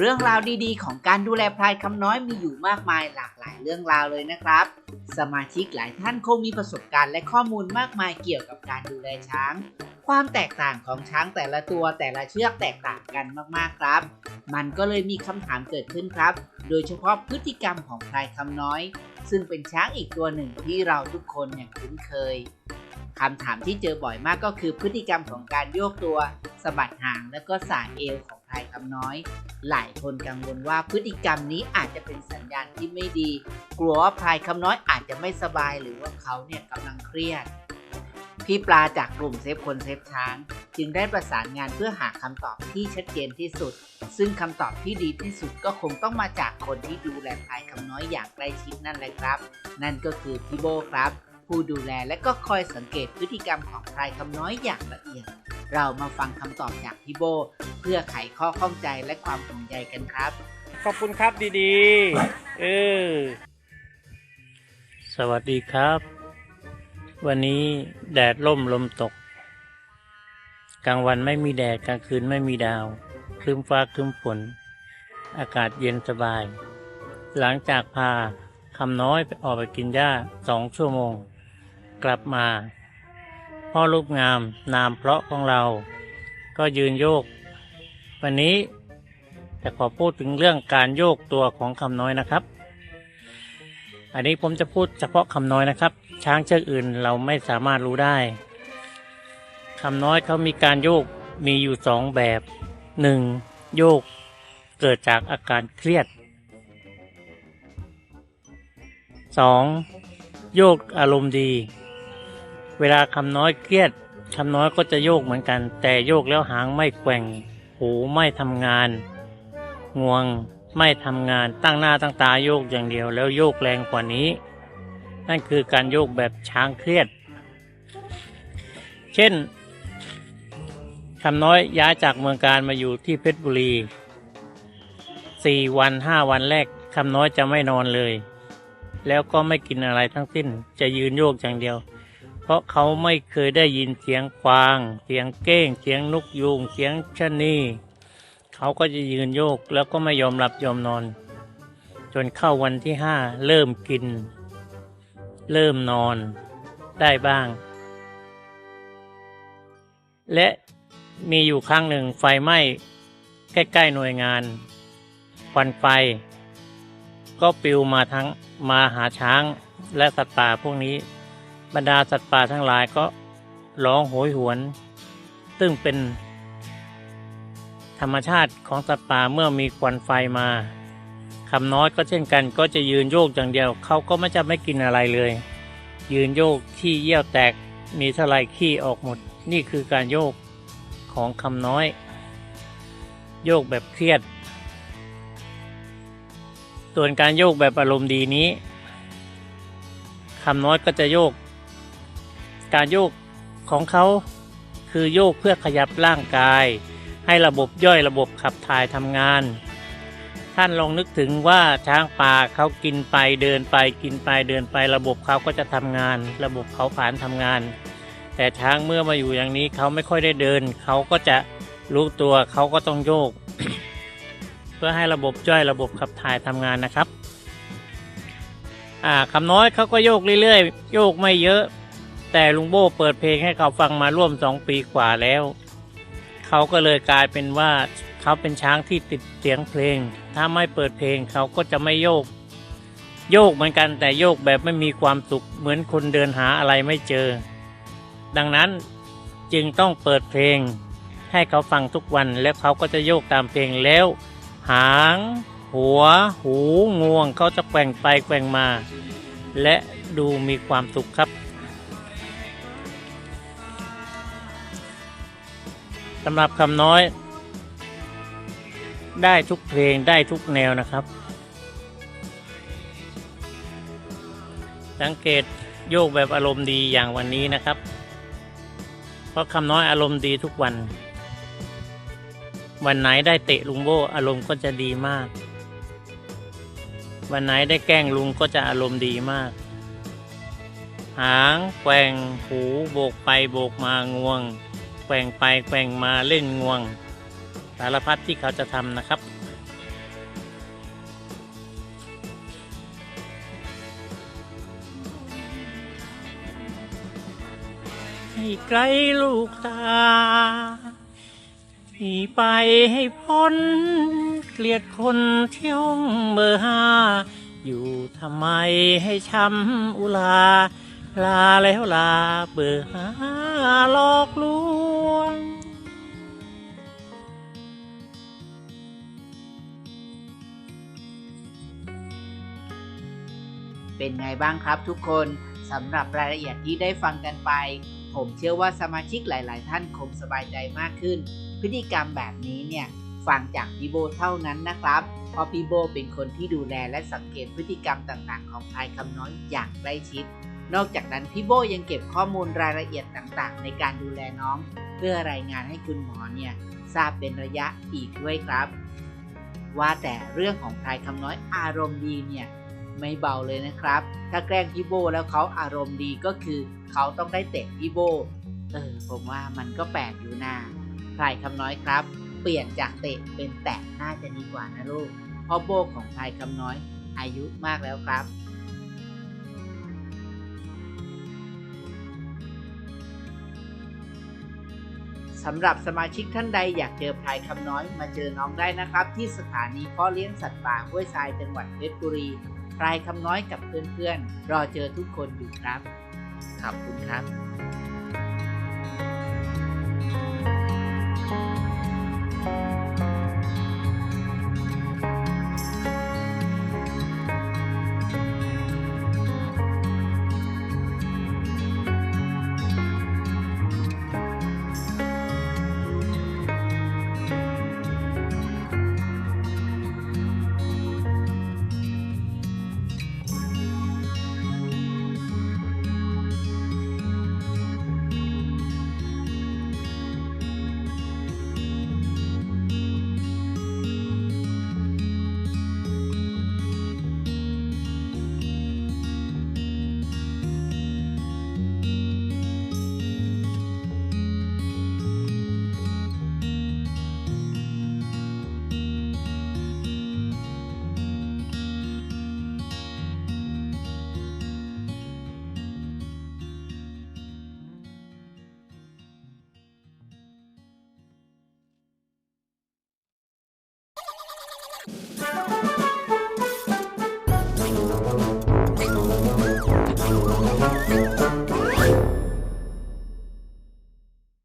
เรื่องราวดีๆ ของการดูแลพลายคำน้อยมีอยู่มากมายหลากหลายเรื่องราวเลยนะครับ สมาชิกหลายท่านคงมีประสบการณ์และข้อมูลมากมายเกี่ยวกับการดูแลช้าง ความแตกต่างของช้างแต่ละตัวแต่ละเชือกแตกต่างกันมากๆครับ มันก็เลยมีคำถามเกิดขึ้นครับ โดยเฉพาะพฤติกรรมของพลายคำน้อย ซึ่งเป็นช้างอีกตัวหนึ่งที่เราทุกคนเนี่ยคุ้นเคยคำถามที่เจอบ่อยมากก็คือพฤติกรรมของการโยกตัวสะบัดหางแล้วก็สายเอวของ พลายคำน้อย หลายคนกังวลว่าพฤติกรรมนี้อาจจะเป็นสัญญาณที่ไม่ดี กลัวว่าพลายคำน้อยอาจจะไม่สบายหรือว่าเขาเนี่ยกำลังเครียด พี่ปลาจากกลุ่มเซฟคนเซฟช้าง จึงได้ประสานงานเพื่อหาคำตอบที่ชัดเจนที่สุด ซึ่งคำตอบที่ดีที่สุดก็คงต้องมาจากคนที่ดูแลพลายคำน้อยอย่างใกล้ชิดนั่นแหละครับ นั่นก็คือพี่โบครับ ผู้ดูแลและก็คอยสังเกตพฤติกรรมของพลายคำน้อยอย่างละเอียด เรามาฟังคำตอบจากพี่โบ เพื่อไขข้อข้องใจและความห่วงใยกันครับ ขอบคุณครับดีๆ เออ สวัสดีครับ วันนี้แดดล่มลมตก กลางวันไม่มีแดดกลางคืนไม่มีดาวครึ้มฟ้าครึ้มฝน อากาศเย็นสบาย หลังจากพาคำน้อยไปออกไปกินหญ้าสองชั่วโมง กลับมา พ่อลูกงามนามเพราะของเรา ก็ยืนโยก วันนี้จะขอพูดถึงเรื่องการโยกตัวของคำน้อยนะครับ อันนี้ผมจะพูดเฉพาะคำน้อยนะครับ ช้างเชือกอื่นเราไม่สามารถรู้ได้คำน้อยเขามีการโยกมีอยู่สองแบบหนึ่งโยกเกิดจากอาการเครียดสองโยกอารมณ์ดี เวลาคำน้อยเครียดคำน้อยก็จะโยกเหมือนกัน แต่โยกแล้วหางไม่แกว่ง หูไม่ทำงานงวงไม่ทำงานตั้งหน้าตั้งตาโยกอย่างเดียว แล้วโยกแรงกว่านี้ นั่นคือการโยกแบบช้างเครียด เช่นคำน้อยย้ายจากเมืองการมาอยู่ที่เพชรบุรีสี่วันห้าวันแรกคำน้อยจะไม่นอนเลย แล้วก็ไม่กินอะไรทั้งสิ้น จะยืนโยกอย่างเดียว เพราะเขาไม่เคยได้ยินเสียงกวาง เสียงเก้ง เสียงนกยูงเสียงชะนีเขาก็จะยืนโยกแล้วก็ไม่ยอมหลับยอมนอน จนเข้าวันที่ห้าเริ่มกิน เริ่มนอนได้บ้าง และมีอยู่ครั้งหนึ่งไฟไหม้ใกล้ๆหน่วยงานควันไฟ ก็ปลิวมาทั้งมาหาช้างและสัตว์ป่าพวกนี้ บรรดาสัตว์ป่าทั้งหลายก็ร้องโหยหวน ซึ่งเป็น ธรรมชาติของสัตว์ป่าเมื่อมีควันไฟมาคำน้อยก็เช่นกันก็จะยืนโยกอย่างเดียว เขาก็ไม่จะไม่กินอะไรเลย ยืนโยกขี้เยี่ยวแตกมีท่าไรขี้ออกหมด นี่คือการโยกของคำน้อย โยกแบบเครียด ส่วนการโยกแบบอารมณ์ดีนี้คำน้อยก็จะโยก การโยกของเขาคือโยกเพื่อขยับร่างกาย ให้ระบบย่อยระบบขับถ่ายทำงาน ท่านลองนึกถึงว่าช้างป่าเขากินไปเดินไปกินไปเดินไประบบเขาก็จะทำงาน ระบบเขาผลานทำงาน แต่ช้างเมื่อมาอยู่อย่างนี้เขาไม่ค่อยได้เดิน เขาก็จะรู้ตัวเขาก็ต้องโยก เพื่อให้ระบบย่อยระบบขับถ่ายทำงานนะครับอ่าคำน้อยเขาก็โยกเรื่อยๆ โยกไม่เยอะ แต่ลุงโบ้เปิดเพลงให้เขาฟังมาร่วมสองปีกว่าแล้ว เขาก็เลยกลายเป็นว่าเขาเป็นช้างที่ติดเสียงเพลง ถ้าไม่เปิดเพลงเขาก็จะไม่โยก โยกเหมือนกันแต่โยกแบบไม่มีความสุขเหมือนคนเดินหาอะไรไม่เจอ ดังนั้นจึงต้องเปิดเพลง ให้เขาฟังทุกวันแล้วเขาก็จะโยกตามเพลงแล้ว หาง หัว หูงวงเขาจะแกว่งไปแกว่งมา และดูมีความสุขครับ สำหรับคำน้อย ได้ทุกเพลงได้ทุกแนวนะครับ สังเกตโยกแบบอารมณ์ดีอย่างวันนี้นะครับ เพราะคำน้อยอารมณ์ดีทุกวัน วันไหนได้เตะลุงโบอารมณ์ก็จะดีมาก วันไหนได้แกล้งลุงก็จะอารมณ์ดีมาก หางแกว่งหูโบกไปโบกมางวง แกว่งไปแกว่งมาเล่นงวง สารพัดที่เขาจะทำนะครับ ให้ไกลลูกตาหนีไปให้พ้น เกลียดคนเที่ยงเบอร์ห้า อยู่ทำไมให้ช้ำอุลา ลาแล้วลาเบอร์ห้าหลอกลวง เป็นไงบ้างครับทุกคนสำหรับรายละเอียดที่ได้ฟังกันไป ผมเชื่อว่าสมาชิกหลาย ๆ ท่านคงสบายใจมากขึ้น พฤติกรรมแบบนี้เนี่ยฟังจากพี่โบเท่านั้นนะครับเพราะพี่โบเป็นคนที่ดูแลและสังเกตพฤติกรรมต่าง ๆ ของพายคำน้อยอย่างใกล้ชิด นอกจากนั้นพี่โบยังเก็บข้อมูลรายละเอียดต่าง ๆ ในการดูแลน้อง เพื่อรายงานให้คุณหมอเนี่ยทราบเป็นระยะอีกด้วยครับ ว่าแต่เรื่องของพายคำน้อยอารมณ์ดีเนี่ย ไม่เบาเลยนะครับ ถ้าแกล้งพี่โบแล้วเขาอารมณ์ดีก็คือ เขาต้องได้เตะพี่โบ เออผมว่ามันก็แปลกอยู่นะพลายคำน้อยครับ เปลี่ยนจากเตะเป็นแตะน่าจะดีกว่านะลูกเพราะโบของพลายคำน้อยอายุมากแล้วครับสำหรับสมาชิกท่านใดอยากเจอพลายคำน้อยมาเจอน้องได้นะครับ ที่สถานีพ่อเลี้ยงสัตว์ป่าห้วยทรายจังหวัดเพชรบุรี พลายคำน้อยกับเพื่อนๆ รอเจอทุกคนอยู่ครับ ขอบคุณครับ